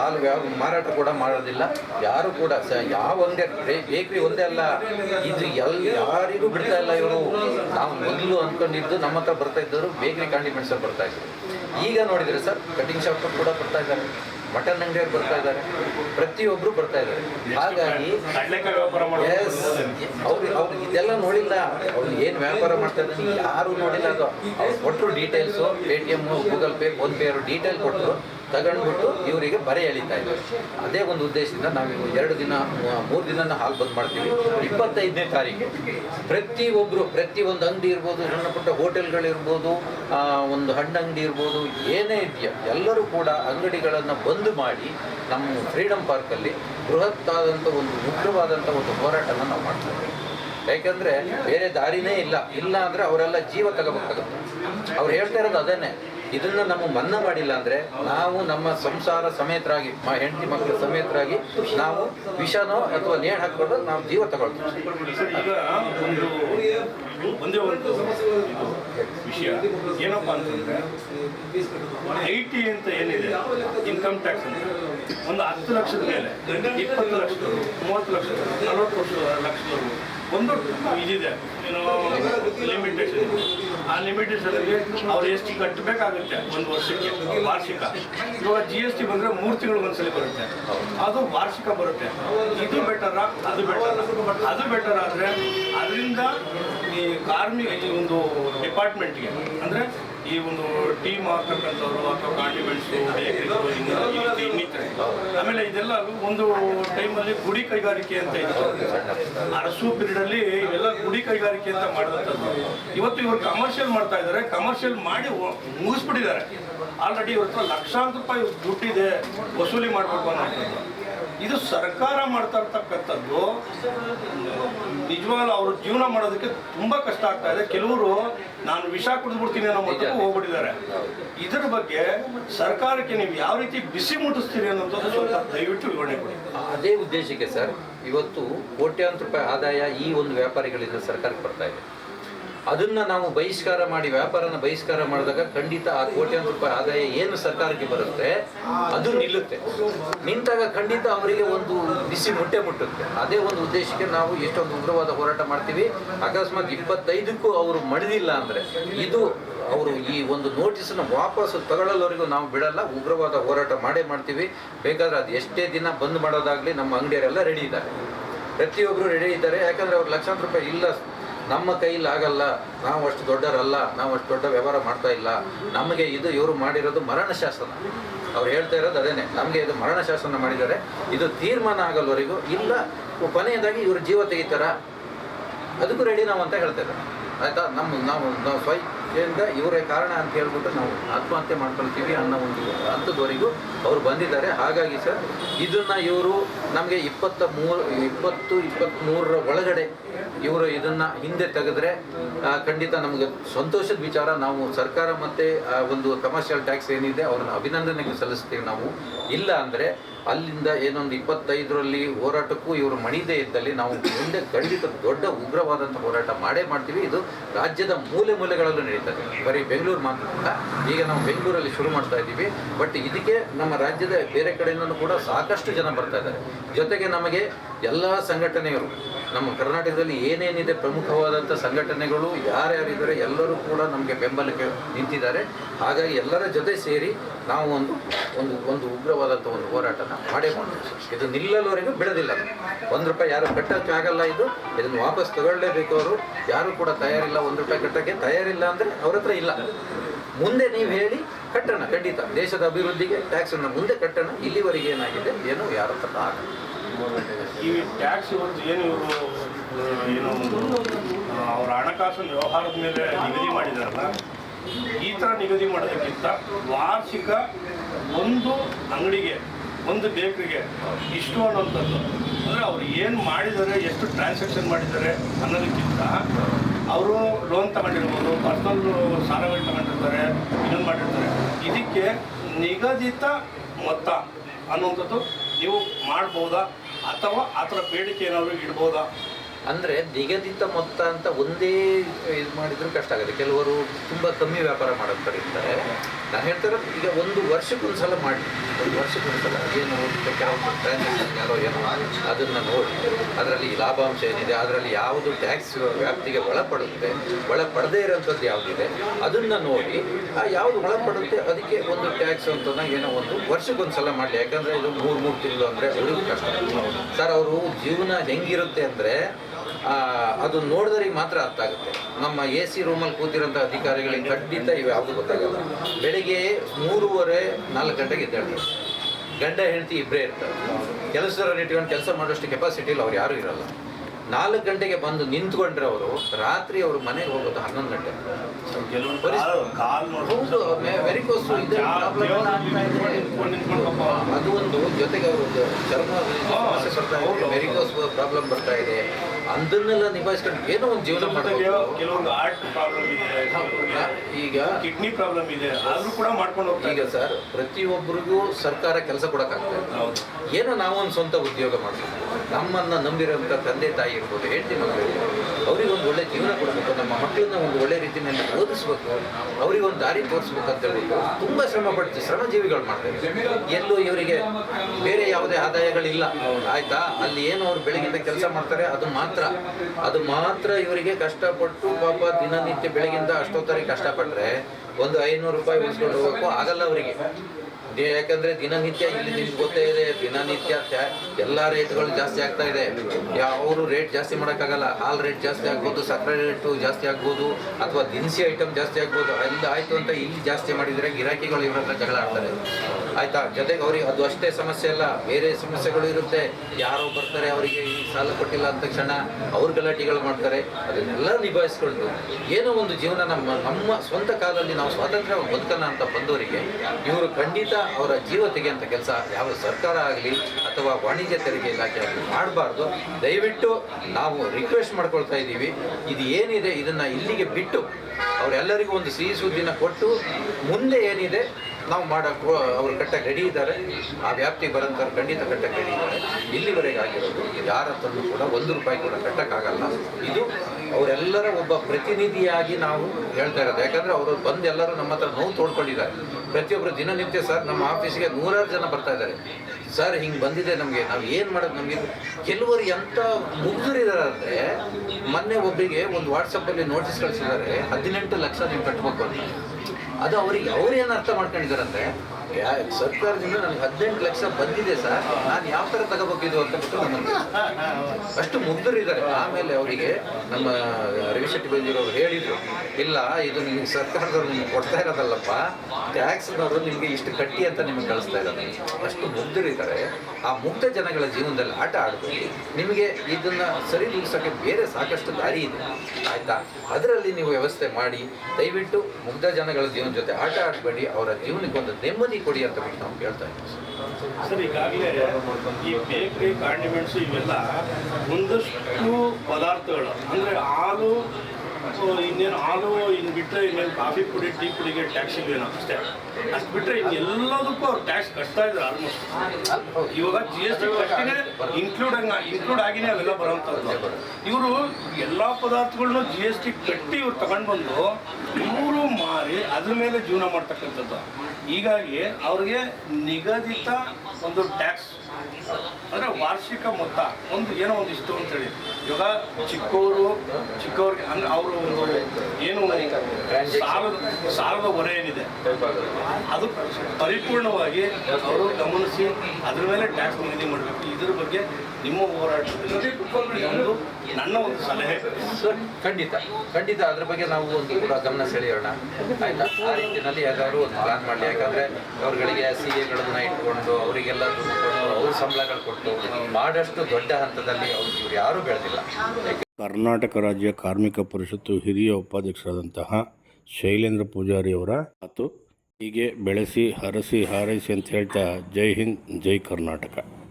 ಹಾಲು ಮಾರಾಟ ಕೂಡ ಮಾಡೋದಿಲ್ಲ. ಯಾರು ಕೂಡ ಯಾವ ಒಂದೇ ಬೇಕರಿ ಒಂದೇ ಅಲ್ಲ. ಇದು ಎಲ್ಲ ಯಾರಿಗೂ ಬಿಡ್ತಾ ಇಲ್ಲ ಇವರು. ನಾವು ಮೊದಲು ಅಂದ್ಕೊಂಡಿದ್ದು ನಮ್ಮ ಹತ್ರ ಬರ್ತಾ ಇದ್ದವರು ಬೇಕರಿ ಕಾಂಡಿಮೆಂಟ್ಸ್ ಬರ್ತಾ ಇದ್ರು ಈಗ ನೋಡಿದ್ರೆ ಸರ್, ಕಟಿಂಗ್ ಶಾಪ್ ಕೂಡ ಬರ್ತಾ ಇದ್ದಾರೆ. ಮಟನ್ ಅಂಗಡಿಯವ್ರು ಬರ್ತಾ ಇದ್ದಾರೆ. ಪ್ರತಿಯೊಬ್ಬರು ಬರ್ತಾ ಇದ್ದಾರೆ. ಹಾಗಾಗಿ ಅವ್ರು ಅವ್ರು ಇದೆಲ್ಲ ನೋಡಿಲ್ಲ. ಅವ್ರು ಏನು ವ್ಯಾಪಾರ ಮಾಡ್ತಾ ಇದ್ದಾರೆ ಯಾರು ನೋಡಿಲ್ಲ ಅದು. ಒಟ್ಟು details Paytm Google Pay PhonePe ಅವರು ಡೀಟೇಲ್ ಕೊಟ್ಟರು ತಗೊಂಡ್ಬಿಟ್ಟು ಇವರಿಗೆ ಬರೆ ಎಳಿತಾ ಇದ್ದಾರೆ ಅದೇ ಒಂದು ಉದ್ದೇಶದಿಂದ ನಾವು ಎರಡು ದಿನ ಮೂರು ದಿನ ಹಾಲು ಬಂದ್ ಮಾಡ್ತೀವಿ. ಇಪ್ಪತ್ತೈದನೇ ತಾರೀಕು. ಪ್ರತಿಯೊಬ್ಬರು ಪ್ರತಿ ಒಂದು ಅಂಗಡಿ ಇರ್ಬೋದು, ಸಣ್ಣ ಪುಟ್ಟ ಹೋಟೆಲ್ಗಳಿರ್ಬೋದು ಒಂದು ಹಣ್ಣು ಅಂಗಡಿ ಇರ್ಬೋದು, ಏನೇ ಇದೆಯಾ, ಎಲ್ಲರೂ ಕೂಡ ಅಂಗಡಿಗಳನ್ನು ಬಂದ್ ಮಾಡಿ ನಮ್ಮ ಫ್ರೀಡಮ್ ಪಾರ್ಕಲ್ಲಿ ಬೃಹತ್ತಾದಂಥ ಒಂದು ಉಗ್ರವಾದಂಥ ಒಂದು ಹೋರಾಟನ ನಾವು ಮಾಡ್ತೀವಿ. ಯಾಕಂದ್ರೆ ಬೇರೆ ದಾರಿನೇ ಇಲ್ಲ. ಇಲ್ಲ ಅಂದರೆ ಅವರೆಲ್ಲ ಜೀವ ತಗೋಬೇಕಾಗುತ್ತೆ. ಅವ್ರು ಹೇಳ್ತಾ ಇರೋದು ಅದನ್ನೇ. ಇದನ್ನ ನಮ್ಮ ಮನ್ನಾ ಮಾಡಿಲ್ಲ ಅಂದ್ರೆ ನಾವು ನಮ್ಮ ಸಂಸಾರ ಸಮೇತರಾಗಿ ಹೆಂಡತಿ ಮಕ್ಕಳ ಸಮೇತರಾಗಿ ನಾವು ವಿಷನೋ ಅಥವಾ ನೇಣು ಹಾಕ್ಕೊಂಡು ನಾವು ಜೀವ ತಗೊಳ್ತೀವಿ. ಒಂದು ಒಂದೇ ವಿಷಯ. ಏನಪ್ಪ ಅಂತಂದ್ರೆ ಐ ಟಿ ಅಂತ ಏನಿದೆ ಇನ್ಕಮ್ ಟ್ಯಾಕ್ಸ್ ಒಂದು ಹತ್ತು ಲಕ್ಷದ ಮೇಲೆ, ಇಪ್ಪತ್ತು ಲಕ್ಷದವರು, ಮೂವತ್ತು ಲಕ್ಷದವರು, ನಲವತ್ತು ವರ್ಷ ಲಕ್ಷದವರು, ಒಂದು ಇದಿದೆ. ಏನೋ ಲಿಮಿಟೇಷನ್ ಆ ಲಿಮಿಟೇಷನಲ್ಲಿ ಅವ್ರು ಎಷ್ಟು ಕಟ್ಟಬೇಕಾಗುತ್ತೆ ಒಂದು ವರ್ಷಕ್ಕೆ, ವಾರ್ಷಿಕ. ಇವಾಗ ಜಿ ಎಸ್ ಟಿ ಬಂದರೆ ಮೂರು ತಿಂಗಳು ಒಂದ್ಸಲಿ ಬರುತ್ತೆ. ಅದು ವಾರ್ಷಿಕ ಬರುತ್ತೆ. ಇದು ಬೆಟರ ಅದು ಬೆಟರ್ ಅದು ಬೆಟರ್ ಆದರೆ, ಅದರಿಂದ ಈ ಕಾರ್ಮಿಕ, ಈ ಒಂದು ಡಿಪಾರ್ಟ್ಮೆಂಟ್ಗೆ ಅಂದರೆ ಈ ಒಂದು ಟೀ ಆಗ್ತಕ್ಕಂಥವ್ರು ಅಥವಾ ಕಾಂಟಿಮೆಂಟ್ಸ್ ಆಮೇಲೆ ಇದೆಲ್ಲ ಒಂದು ಟೈಮಲ್ಲಿ ಗುಡಿ ಕೈಗಾರಿಕೆ ಅಂತ ಇತ್ತು ಅರಸು ಪೀರಿಯಡಲ್ಲಿ ಇವೆಲ್ಲ ಗುಡಿ ಕೈಗಾರಿಕೆ ಅಂತ ಮಾಡಿದಂಥದ್ದು. ಇವತ್ತು ಇವರು ಕಮರ್ಷಿಯಲ್ ಮಾಡ್ತಾ ಇದ್ದಾರೆ ಕಮರ್ಷಿಯಲ್ ಮಾಡಿ ಮುಗಿಸ್ಬಿಟ್ಟಿದ್ದಾರೆ. ಆಲ್ರೆಡಿ ಇವತ್ತು ಲಕ್ಷಾಂತರ ರೂಪಾಯಿ ದುಡ್ಡಿದೆ, ವಸೂಲಿ ಮಾಡಬೇಕು ಅನ್ನೋಂಥದ್ದು. ಇದು ಸರ್ಕಾರ ಮಾಡ್ತಾ ಇರ್ತಕ್ಕಂಥದ್ದು ನಿಜವಾಗ್ಲೂ ಅವ್ರ ಜೀವನ ಮಾಡೋದಕ್ಕೆ ತುಂಬಾ ಕಷ್ಟ ಆಗ್ತಾ ಇದೆ. ಕೆಲವರು ನಾನು ವಿಷ ಕುಡಿದ್ಬಿಡ್ತೀನಿ ಅನ್ನೋ ಮಟ್ಟಕ್ಕೆ ಹೋಗ್ಬಿಟ್ಟಿದ್ದಾರೆ. ಇದರ ಬಗ್ಗೆ ಸರ್ಕಾರಕ್ಕೆ ನೀವು ಯಾವ ರೀತಿ ಬಿಸಿ ಮುಟ್ಟಿಸ್ತೀರಿ ಅನ್ನೋಂಥದ್ದು ಸ್ವಲ್ಪ ದಯವಿಟ್ಟು ವಿವರಣೆ ಕೊಡಿ. ಅದೇ ಉದ್ದೇಶಕ್ಕೆ ಸರ್ ಇವತ್ತು ಕೋಟ್ಯಾಂತರ ರೂಪಾಯಿ ಆದಾಯ ಈ ಒಂದು ವ್ಯಾಪಾರಿಗಳಿಂದ ಸರ್ಕಾರಕ್ಕೆ ಬರ್ತಾ ಇದೆ. ಅದನ್ನ ನಾವು ಬಹಿಷ್ಕಾರ ಮಾಡಿ ವ್ಯಾಪಾರನ ಬಹಿಷ್ಕಾರ ಮಾಡಿದಾಗ ಖಂಡಿತ ಆ ಕೋಟ್ಯಾಂತರ ರೂಪಾಯಿ ಆದಾಯ ಏನು ಸರ್ಕಾರಕ್ಕೆ ಬರುತ್ತೆ, ಅದು ನಿಲ್ಲುತ್ತೆ. ನಿಂತಾಗ ಖಂಡಿತ ಅವರಿಗೆ ಒಂದು ಬಿಸಿ ಮುಟ್ಟೆ ಮುಟ್ಟುತ್ತೆ. ಅದೇ ಒಂದು ಉದ್ದೇಶಕ್ಕೆ ನಾವು ಎಷ್ಟೊಂದು ಉಗ್ರವಾದ ಹೋರಾಟ ಮಾಡ್ತೀವಿ. ಅಕಸ್ಮಾತ್ ಇಪ್ಪತ್ತೈದಕ್ಕೂ ಅವರು ಮಡಿದಿಲ್ಲ ಅಂದ್ರೆ ಇದು ಅವರು ಈ ಒಂದು ನೋಟಿಸನ್ನು ವಾಪಸ್ ತಗೊಳ್ಳೋವರೆಗೂ ನಾವು ಬಿಡಲ್ಲ. ಉಗ್ರವಾದ ಹೋರಾಟ ಮಾಡೇ ಮಾಡ್ತೀವಿ. ಬೇಕಾದ್ರೆ ಅದು ಎಷ್ಟೇ ದಿನ ಬಂದ್ ಮಾಡೋದಾಗ್ಲಿ ನಮ್ಮ ಅಂಗಡಿಯರೆಲ್ಲ ರೆಡಿ ಇದ್ದಾರೆ. ಪ್ರತಿಯೊಬ್ಬರು ರೆಡಿ ಇದ್ದಾರೆ. ಯಾಕಂದ್ರೆ ಅವ್ರು ಲಕ್ಷಾಂತರ ರೂಪಾಯಿ ಇಲ್ಲ ನಮ್ಮ ಕೈಯಲ್ಲಿ ಆಗಲ್ಲ, ನಾವು ಅಷ್ಟು ದೊಡ್ಡರಲ್ಲ, ನಾವು ಅಷ್ಟು ದೊಡ್ಡ ವ್ಯವಹಾರ ಮಾಡ್ತಾ ಇಲ್ಲ. ನಮಗೆ ಇದು ಇವರು ಮಾಡಿರೋದು ಮರಣ ಶಾಸನ ಅವ್ರು ಹೇಳ್ತಾ ಇರೋದು ಅದೇನೆ, ನಮಗೆ ಇದು ಮರಣ ಶಾಸನ ಮಾಡಿದ್ದಾರೆ. ಇದು ತೀರ್ಮಾನ ಆಗಲ್ವರೆಗೂ? ಇಲ್ಲ. ಕೊನೆಯದಾಗಿ ಇವರು ಜೀವ ತೆಗಿತಾರ? ಅದಕ್ಕೂ ರೆಡಿ ನಾವು ಅಂತ ಹೇಳ್ತಾ ಇದ್ದಾರೆ ಆಯ್ತಾ? ನಮ್ಮ, ನಾವು ನಾವು ಸ್ವಇಚ್ಛೆಯಿಂದ ಇವರೇ ಕಾರಣ ಅಂತ ಹೇಳ್ಬಿಟ್ಟು ನಾವು ಆತ್ಮಹತ್ಯೆ ಮಾಡ್ಕೊಳ್ತೀವಿ ಅನ್ನೋ ಒಂದು ಹಂತದವರೆಗೂ ಅವರು ಬಂದಿದ್ದಾರೆ. ಹಾಗಾಗಿ ಸರ್, ಇದನ್ನ ಇವರು ನಮಗೆ ಇಪ್ಪತ್ತ ಮೂರು, ಇಪ್ಪತ್ತು ಇಪ್ಪತ್ತ್ಮೂರರ ಒಳಗಡೆ ಇವರು ಇದನ್ನ ಹಿಂದೆ ತೆಗೆದ್ರೆ ಖಂಡಿತ ನಮಗೆ ಸಂತೋಷದ ವಿಚಾರ. ನಾವು ಸರ್ಕಾರ ಮತ್ತೆ ಒಂದು ಕಮರ್ಷಿಯಲ್ ಟ್ಯಾಕ್ಸ್ ಏನಿದೆ, ಅವ್ರನ್ನ ಅಭಿನಂದನೆಗೆ ಸಲ್ಲಿಸ್ತೀವಿ ನಾವು. ಇಲ್ಲ ಅಂದರೆ ಅಲ್ಲಿಂದ ಏನೊಂದು ಇಪ್ಪತ್ತೈದರಲ್ಲಿ ಹೋರಾಟಕ್ಕೂ ಇವರು ಮಣಿದೇ ಇದ್ದಲ್ಲಿ ನಾವು ಮುಂದೆ ಖಂಡಿತ ದೊಡ್ಡ ಉಗ್ರವಾದಂಥ ಹೋರಾಟ ಮಾಡೇ ಮಾಡ್ತೀವಿ. ಇದು ರಾಜ್ಯದ ಮೂಲೆ ಮೂಲೆಗಳಲ್ಲೂ ನಡೀತದೆ ಬರೀ ಬೆಂಗಳೂರು ಮಾತ್ರ. ಈಗ ನಾವು ಬೆಂಗಳೂರಲ್ಲಿ ಶುರು ಮಾಡ್ತಾ ಇದ್ದೀವಿ. ಬಟ್ ಇದಕ್ಕೆ ನಮ್ಮ ರಾಜ್ಯದ ಬೇರೆ ಕಡೆಯಿಂದಲೂ ಕೂಡ ಸಾಕಷ್ಟು ಜನ ಬರ್ತಾ ಇದ್ದಾರೆ. ಜೊತೆಗೆ ನಮಗೆ ಎಲ್ಲ ಸಂಘಟನೆಗಳು ನಮ್ಮ ಕರ್ನಾಟಕದಲ್ಲಿ ಏನೇನಿದೆ ಪ್ರಮುಖವಾದಂಥ ಸಂಘಟನೆಗಳು, ಯಾರ್ಯಾರಿದ್ದಾರೆ ಎಲ್ಲರೂ ಕೂಡ ನಮಗೆ ಬೆಂಬಲಕ್ಕೆ ನಿಂತಿದ್ದಾರೆ. ಹಾಗಾಗಿ ಎಲ್ಲರ ಜೊತೆ ಸೇರಿ ನಾವು ಒಂದು ಒಂದು ಒಂದು ಉಗ್ರವಾದಂಥ ಒಂದು ಹೋರಾಟನ ಮಾಡೇ ಇದು ನಿಲ್ಲಲ್ವರೆಗೂ ಬಿಡೋದಿಲ್ಲ. ಒಂದು ರೂಪಾಯಿ ಯಾರು ಕಟ್ಟೋಕ್ಕೆ ಆಗಲ್ಲ ಇದು. ಇದನ್ನು ವಾಪಸ್ ತಗೊಳ್ಳೇಬೇಕು ಅವರು. ಯಾರು ಕೂಡ ತಯಾರಿಲ್ಲ, ಒಂದು ರೂಪಾಯಿ ಕಟ್ಟೋಕ್ಕೆ ತಯಾರಿಲ್ಲ ಅಂದರೆ ಅವ್ರ ಹತ್ರ ಇಲ್ಲ. ಮುಂದೆ ನೀವು ಹೇಳಿ ಕಟ್ಟೋಣ, ಖಂಡಿತ. ದೇಶದ ಅಭಿವೃದ್ಧಿಗೆ ಟ್ಯಾಕ್ಸನ್ನು ಮುಂದೆ ಕಟ್ಟೋಣ. ಇಲ್ಲಿವರೆಗೆ ಏನಾಗಿದೆ, ಏನು ಯಾರ ಹತ್ರ ಆಗಲ್ಲ. ಈ ಟ್ಯಾಕ್ಸ್ ಇವತ್ತು ಏನು ಇವರು ಏನು ಅವರ ಹಣಕಾಸಿನ ವ್ಯವಹಾರದ ಮೇಲೆ ನಿಗದಿ ಮಾಡಿದಾರಲ್ಲ, ಈ ಥರ ನಿಗದಿ ಮಾಡೋದಕ್ಕಿಂತ ವಾರ್ಷಿಕ ಒಂದು ಅಂಗಡಿಗೆ, ಒಂದು ಬೇಕರಿಗೆ ಇಷ್ಟು ಅನ್ನೋಂಥದ್ದು ಅಂದರೆ ಅವ್ರು ಏನು ಮಾಡಿದ್ದಾರೆ, ಎಷ್ಟು ಟ್ರಾನ್ಸಾಕ್ಷನ್ ಮಾಡಿದ್ದಾರೆ ಅನ್ನೋದಕ್ಕಿಂತ ಅವರು ಲೋನ್ ತಗೊಂಡಿರ್ಬೋದು ಪರ್ಸನಲ್ ಸಾಲಗಳು ತಗೊಂಡಿರ್ತಾರೆ ಇದನ್ನು ಮಾಡಿರ್ತಾರೆ. ಇದಕ್ಕೆ ನಿಗದಿತ ಮೊತ್ತ ಅನ್ನುವಂಥದ್ದು ನೀವು ಮಾಡ್ಬೋದಾ? ಅಥವಾ ಆ ಥರ ಬೇಡಿಕೆ ಏನಾದರೂ ಇಡ್ಬೋದಾ? ಅಂದರೆ ನಿಗದಿತ ಮೊತ್ತ ಅಂತ ಒಂದೇ ಇದು ಮಾಡಿದ್ರು ಕಷ್ಟ ಆಗುತ್ತೆ. ಕೆಲವರು ತುಂಬ ಕಮ್ಮಿ ವ್ಯಾಪಾರ ಇರ್ತಾರೆ. ನಾನು ಹೇಳ್ತಾರೆ ಈಗ ಒಂದು ವರ್ಷಕ್ಕೊಂದ್ಸಲ ಮಾಡಿ. ಒಂದು ವರ್ಷಕ್ಕೊಂದ್ಸಲ ಏನು ಕೆಲವೊಂದು ಟ್ರಾನ್ಸಾಕ್ಷನ್ ಯಾರೋ ಏನೋ ಅದನ್ನು ನೋಡಿ. ಅದರಲ್ಲಿ ಲಾಭಾಂಶ ಏನಿದೆ, ಅದರಲ್ಲಿ ಯಾವುದು ಟ್ಯಾಕ್ಸ್ ವ್ಯಾಪ್ತಿಗೆ ಒಳಪಡುತ್ತೆ ಒಳಪಡದೇ ಇರೋಂಥದ್ದು ಯಾವುದಿದೆ, ಅದನ್ನು ನೋಡಿ. ಆ ಯಾವುದು ಒಳಪಡುತ್ತೆ ಅದಕ್ಕೆ ಒಂದು ಟ್ಯಾಕ್ಸ್ ಅಂತ ಏನೋ ಒಂದು ವರ್ಷಕ್ಕೊಂದ್ಸಲ ಮಾಡಲಿ. ಯಾಕಂದರೆ ಇದು ಮೂರು ಮೂರು ತಿಂಗಳು ಅಂದರೆ ಅವ್ರಿಗೂ ಕಷ್ಟ. ಸರ್, ಅವರು ಜೀವನ ಹೆಂಗಿರುತ್ತೆ ಅಂದರೆ ಅದು ನೋಡಿದ್ರಿಗೆ ಮಾತ್ರ ಅರ್ಥ ಆಗುತ್ತೆ. ನಮ್ಮ ಎ ಸಿ ರೂಮಲ್ಲಿ ಕೂತಿರೋಂಥ ಅಧಿಕಾರಿಗಳಿಗೆ ಖಂಡಿತ ಇವೆ ಯಾವುದು ಗೊತ್ತಾಗಲ್ಲ. ಬೆಳಿಗ್ಗೆ ಮೂರುವರೆ ನಾಲ್ಕು ಗಂಟೆಗೆ ಇದ್ದಾಳೆ ಗಂಡ ಹೆಂಡತಿ ಇಬ್ಬರೇ ಇರ್ತಾರೆ. ಕೆಲಸದವ್ರನ್ನ ಇಟ್ಕೊಂಡು ಕೆಲಸ ಮಾಡೋಷ್ಟು ಕೆಪಾಸಿಟಿಲಿ ಅವ್ರು ಯಾರೂ ಇರಲ್ಲ. ನಾಲ್ಕು ಗಂಟೆಗೆ ಬಂದು ನಿಂತ್ಕೊಂಡ್ರೆ ಅವರು ರಾತ್ರಿ ಅವರು ಮನೆಗೆ ಹೋಗೋದು ಹನ್ನೊಂದು ಗಂಟೆ. ಅದು ಒಂದು ಜೊತೆಗೆ ಅವರು ಚರ್ಮ ವೆರಿಕೋಸ್ ಪ್ರಾಬ್ಲಮ್ ಬರ್ತಾ ಇದೆ. ಅದನ್ನೆಲ್ಲ ನಿಭಾಯಿಸ್ಕೊಂಡು ಏನೋ ಒಂದು ಜೀವನ ಮಾಡ್ತೀವಿ ಕೆಲವೊಂದು ಆರ್ಟ್ ಪ್ರಾಬ್ಲಮ್ ಇದೆ ಈಗ ಕಿಡ್ನಿ ಪ್ರಾಬ್ಲಮ್ ಇದೆ ಆದ್ರೂ ಕೂಡ ಮಾಡ್ಕೊಂಡು ಹೋಗ್ತಾರೆ ಈಗ ಸರ್ ಪ್ರತಿಯೊಬ್ಬರಿಗೂ ಸರ್ಕಾರ ಕೆಲಸ ಕೊಡೋಕ್ಕಾಗ್ತದೆ ಏನೋ ನಾವು ಒಂದು ಸ್ವಂತ ಉದ್ಯೋಗ ಮಾಡ್ತೀವಿ. ನಮ್ಮನ್ನ ನಂಬಿರೋಂಥ ತಂದೆ ತಾಯಿ ಇರ್ಬೋದು ಹೆಂಡತಿ ಮಕ್ಕಳು ಅವ್ರಿಗೆ ಒಂದು ಒಳ್ಳೆ ಜೀವನ ಕೊಡಬೇಕು ನಮ್ಮ ಮಕ್ಕಳನ್ನ ಒಂದು ಒಳ್ಳೆ ರೀತಿಯಲ್ಲಿ ಓದಿಸ್ಬೇಕು ಅವ್ರಿಗೆ ಒಂದು ದಾರಿ ತೋರಿಸ್ಬೇಕು ಅಂತ ಹೇಳ್ಬಿಟ್ಟು ತುಂಬ ಶ್ರಮ ಪಡ್ತೀವಿ ಶ್ರಮಜೀವಿಗಳು ಮಾಡ್ತಾರೆ. ಎಲ್ಲೂ ಇವರಿಗೆ ಬೇರೆ ಯಾವುದೇ ಆದಾಯಗಳಿಲ್ಲ. ಆಯ್ತಾ? ಅಲ್ಲಿ ಏನು ಅವ್ರು ಬೆಳಗಿಂದ ಕೆಲಸ ಮಾಡ್ತಾರೆ ಅದು ಮಾತ್ರ ಅದು ಮಾತ್ರ ಇವರಿಗೆ ಕಷ್ಟಪಟ್ಟು ಪಾಪ ದಿನನಿತ್ಯ ಬೆಳಗಿಂದ ಅಷ್ಟೊತ್ತರಿಗೆ ಕಷ್ಟಪಟ್ಟರೆ ಒಂದು ಐನೂರು ರೂಪಾಯಿ ಉಳಿಸ್ಕೊಂಡು ಹೋಗೋಕ್ಕೂ ಆಗಲ್ಲ ಅವರಿಗೆ. ಯಾಕಂದ್ರೆ ದಿನನಿತ್ಯ ಇಲ್ಲಿ ನಿಮ್ಗೆ ಗೊತ್ತೇ ಇದೆ, ದಿನನಿತ್ಯ ಎಲ್ಲ ರೇಟ್ಗಳು ಜಾಸ್ತಿ ಆಗ್ತಾ ಇದೆ. ಅವರು ರೇಟ್ ಜಾಸ್ತಿ ಮಾಡೋಕ್ಕಾಗಲ್ಲ. ಹಾಲ್ ರೇಟ್ ಜಾಸ್ತಿ ಆಗ್ಬೋದು, ಸಕ್ಕರೆ ರೇಟು ಜಾಸ್ತಿ ಆಗ್ಬೋದು, ಅಥವಾ ದಿನಸಿ ಐಟಮ್ ಜಾಸ್ತಿ ಆಗ್ಬೋದು ಎಲ್ಲ ಆಯ್ತು ಅಂತ ಇಲ್ಲಿ ಜಾಸ್ತಿ ಮಾಡಿದ್ರೆ ಗಿರಾಕಿಗಳು ಇವ್ರ ಹತ್ರ ಜಗಳ ಆಡ್ತಾರೆ. ಆಯ್ತಾ? ಜೊತೆಗೆ ಅವ್ರಿಗೆ ಅದು ಅಷ್ಟೇ ಸಮಸ್ಯೆ ಅಲ್ಲ, ಬೇರೆ ಸಮಸ್ಯೆಗಳು ಇರುತ್ತೆ. ಯಾರೋ ಬರ್ತಾರೆ, ಅವರಿಗೆ ಈ ಸಾಲ ಕೊಟ್ಟಿಲ್ಲ ಅಂದ ತಕ್ಷಣ ಅವ್ರ ಗಲಾಟೆಗಳು ಮಾಡ್ತಾರೆ. ಅದನ್ನೆಲ್ಲ ನಿಭಾಯಿಸ್ಕೊಂಡು ಏನೋ ಒಂದು ಜೀವನ ನಮ್ಮ ನಮ್ಮ ಸ್ವಂತ ಕಾಲದಲ್ಲಿ ನಾವು ಸ್ವಾತಂತ್ರ್ಯ ಬದುಕಣ ಅಂತ ಬಂದವರಿಗೆ ಇವರು ಖಂಡಿತ ಅವರ ಜೀವ ತೆಗೆಯುವಂಥ ಕೆಲಸ ಯಾವ ಸರ್ಕಾರ ಆಗಲಿ ಅಥವಾ ವಾಣಿಜ್ಯ ತೆರಿಗೆ ಇಲಾಖೆ ಆಗಲಿ ಮಾಡಬಾರ್ದು. ದಯವಿಟ್ಟು ನಾವು ರಿಕ್ವೆಸ್ಟ್ ಮಾಡ್ಕೊಳ್ತಾ ಇದ್ದೀವಿ. ಇದು ಏನಿದೆ ಇದನ್ನು ಇಲ್ಲಿಗೆ ಬಿಟ್ಟು ಅವರೆಲ್ಲರಿಗೂ ಒಂದು ಸಿಹಿ ಸುದ್ದಿನ ಕೊಟ್ಟು ಮುಂದೆ ಏನಿದೆ ನಾವು ಮಾಡೋಕ್ಕೂ ಅವರು ಕಟ್ಟಕ್ಕೆ ರೆಡಿ ಇದ್ದಾರೆ. ಆ ವ್ಯಾಪ್ತಿಗೆ ಬರೋಂಥವ್ರು ಖಂಡಿತ ಕಟ್ಟಕ್ಕೆ ರೆಡಿ ಇದ್ದಾರೆ. ಇಲ್ಲಿವರೆಗೆ ಆಗಿರೋದು ಯಾರ ಕೂಡ ಒಂದು ರೂಪಾಯಿ ಕೂಡ ಕಟ್ಟಕ್ಕಾಗಲ್ಲ. ಇದು ಅವರೆಲ್ಲರ ಒಬ್ಬ ಪ್ರತಿನಿಧಿಯಾಗಿ ನಾವು ಹೇಳ್ತಾ ಇರೋದು. ಯಾಕಂದ್ರೆ ಅವರು ಬಂದು ಎಲ್ಲರೂ ನಮ್ಮ ಹತ್ರ ನೋವು ತೋಡ್ಕೊಂಡಿದ್ದಾರೆ. ಪ್ರತಿಯೊಬ್ಬರು ದಿನನಿತ್ಯ ಸರ್, ನಮ್ಮ ಆಫೀಸಿಗೆ ನೂರಾರು ಜನ ಬರ್ತಾ ಇದ್ದಾರೆ. ಸರ್, ಹಿಂಗೆ ಬಂದಿದೆ ನಮಗೆ. ನಾವು ಏನು ಮಾಡೋದು ನಮಗೆ? ಕೆಲವರು ಎಂಥ ಮುಗ್ಧರಿದ್ದಾರೆ ಅಂದರೆ ಮೊನ್ನೆ ಒಬ್ಬರಿಗೆ ಒಂದು ವಾಟ್ಸಪ್ಪಲ್ಲಿ ನೋಟಿಸ್ ಕಳಿಸಿದ್ದಾರೆ. ಹದಿನೆಂಟು ಲಕ್ಷ ನೀವು ಕಟ್ಟಬೇಕು ಅಂತ. ಅದು ಅವರಿಗೆ ಅವ್ರೇನು ಅರ್ಥ ಮಾಡ್ಕೊಂಡಿದ್ದಾರೆ ಅಂದರೆ ಸರ್ಕಾರದಿಂದ ನನಗೆ ಹದಿನೆಂಟು ಲಕ್ಷ ಬಂದಿದೆ ಸರ್. ನಾನು ಯಾವ ಥರ ತಗೋಬೇಕಿದು ಅಂತ ಬಿಟ್ಟು ನಮಗೆ ಅಷ್ಟು ಮುಗ್ಧರಿದ್ದಾರೆ ಆಮೇಲೆ ಅವರಿಗೆ ನಮ್ಮ ರವಿಶೆಟ್ಟಿ ಬಂದಿರೋರು ಹೇಳಿದರು, ಇಲ್ಲ, ಇದು ನಿಮಗೆ ಸರ್ಕಾರದವ್ರು ನಿಮ್ಗೆ ಕೊಡ್ತಾ ಇರೋದಲ್ಲಪ್ಪ. ಟ್ಯಾಕ್ಸ್ನವರು ನಿಮಗೆ ಇಷ್ಟು ಕಟ್ಟಿ ಅಂತ ನಿಮಗೆ ಕಳಿಸ್ತಾ ಇದ್ದಾರೆ. ಅಷ್ಟು ಮುಗ್ಧರಿದ್ದಾರೆ ಆ ಮುಗ್ಧ ಜನಗಳ ಜೀವನದಲ್ಲಿ ಆಟ ಆಡಬೇಕು ನಿಮಗೆ ಇದನ್ನ ಸರಿದೂಗಿಸೋಕ್ಕೆ ಬೇರೆ ಸಾಕಷ್ಟು ದಾರಿ ಇದೆ. ಆಯಿತಾ? ಅದರಲ್ಲಿ ನೀವು ವ್ಯವಸ್ಥೆ ಮಾಡಿ, ದಯವಿಟ್ಟು ಮುಗ್ಧ ಜನಗಳ ಜೀವನ ಜೊತೆ ಆಟ ಆಡಬೇಡಿ, ಅವರ ಜೀವನಕ್ಕೆ ಒಂದು ನೆಮ್ಮದಿ ಕೊಡಿ ಅಂತ ಬಿಟ್ಟು ನಾವು ಕೇಳ್ತಾ ಇದ್ದೀವಿ ಈ ಇವೆಲ್ಲ ಒಂದಷ್ಟು ಪದಾರ್ಥಗಳು, ಅಂದರೆ ಹಾಲು ಸೊ ಇನ್ನೇನು ಹಾಲು ಇನ್ನು ಬಿಟ್ಟರೆ ಇನ್ನೇನು ಕಾಫಿ ಪುಡಿ, ಟೀ ಪುಡಿಗೆ ಟ್ಯಾಕ್ಸ್ ಏನೋ ಅಷ್ಟೇ. ಅಷ್ಟು ಬಿಟ್ಟರೆ ಇನ್ನೆಲ್ಲದಕ್ಕೂ ಅವ್ರು ಟ್ಯಾಕ್ಸ್ ಕಟ್ತಾ ಇದ್ದಾರೆ ಆಲ್ಮೋಸ್ಟ್ ಇವಾಗ ಜಿ ಎಸ್ ಟಿ ಕಟ್ಟಿನೇ ಇನ್ಕ್ಲೂಡ್ ಹಂಗ ಇನ್ಕ್ಲೂಡ್ ಆಗಿನೇ ಅವೆಲ್ಲ ಬರೋವಂಥದ್ದು ಇವರು ಎಲ್ಲ ಪದಾರ್ಥಗಳನ್ನೂ ಜಿ ಎಸ್ ಟಿ ಕಟ್ಟಿ ಇವ್ರು ತಗೊಂಡು ಬಂದು ಇವರು ಮಾರಿ ಅದ್ರ ಮೇಲೆ ಜೀವನ ಮಾಡ್ತಕ್ಕಂಥದ್ದು. ಹೀಗಾಗಿ ಅವ್ರಿಗೆ ನಿಗದಿತ ಒಂದು ಟ್ಯಾಕ್ಸ್ ಅಂದರೆ ವಾರ್ಷಿಕ ಮೊತ್ತ, ಒಂದು ಏನೋ ಒಂದು ಇಷ್ಟು ಅಂತೇಳಿ ಇವಾಗ ಚಿಕ್ಕವರು ಚಿಕ್ಕವ್ರಿಗೆ, ಅಂದರೆ ಅವರು ಏನು ಸಾಲದ ಸಾಲದ ಹೊರೆ ಏನಿದೆ? ಅದು ಪರಿಪೂರ್ಣವಾಗಿ ಅವರು ಗಮನಿಸಿ ಅದ್ರ ಮೇಲೆ ಟ್ಯಾಕ್ಸ್ ನಿಧಿ ಮಾಡಬೇಕು. ಇದ್ರ ಬಗ್ಗೆ ನಿಮ್ಮ ಹೋರಾಟದಲ್ಲಿ ಒಂದು ನನ್ನ ಒಂದು ಸಲಹೆ. ಖಂಡಿತ. ಖಂಡಿತ ಅದ್ರ ಬಗ್ಗೆ ನಾವು ಒಂದು ಕೂಡ ಗಮನ ಸೆಳೆಯೋಣ. ಆಯ್ತಾ? ಆ ರೀತಿಯಲ್ಲಿ ಯಾವ್ದಾದ್ರು ಒಂದು ಪ್ಲಾನ್ ಮಾಡಲಿ ಯಾಕಂದ್ರೆ ಅವ್ರಗಳಿಗೆ ಸಿ ಎಗಳನ್ನ ಇಟ್ಕೊಂಡು ಅವರಿಗೆಲ್ಲ ಅವ್ರ ಸಂಬಳಗಳು ಕೊಟ್ಟು, ಮಾಡಷ್ಟು ದೊಡ್ಡ ಹಂತದಲ್ಲಿ ಅವ್ರು ಇವ್ರು ಯಾರೂ ಬೆಳೆದಿಲ್ಲ. ಕರ್ನಾಟಕ ರಾಜ್ಯ ಕಾರ್ಮಿಕ ಪರಿಷತ್ತು ಹಿರಿಯ ಉಪಾಧ್ಯಕ್ಷರಾದಂತಹ ಶೈಲೇಂದ್ರ ಪೂಜಾರಿ ಅವರ ಮಾತು ಹೀಗೆ ಬೆಳೆಸಿ, ಹರಸಿ, ಹಾರೈಸಿ ಅಂತ ಹೇಳ್ತಾ ಜೈ ಹಿಂದ್, ಜೈ ಕರ್ನಾಟಕ.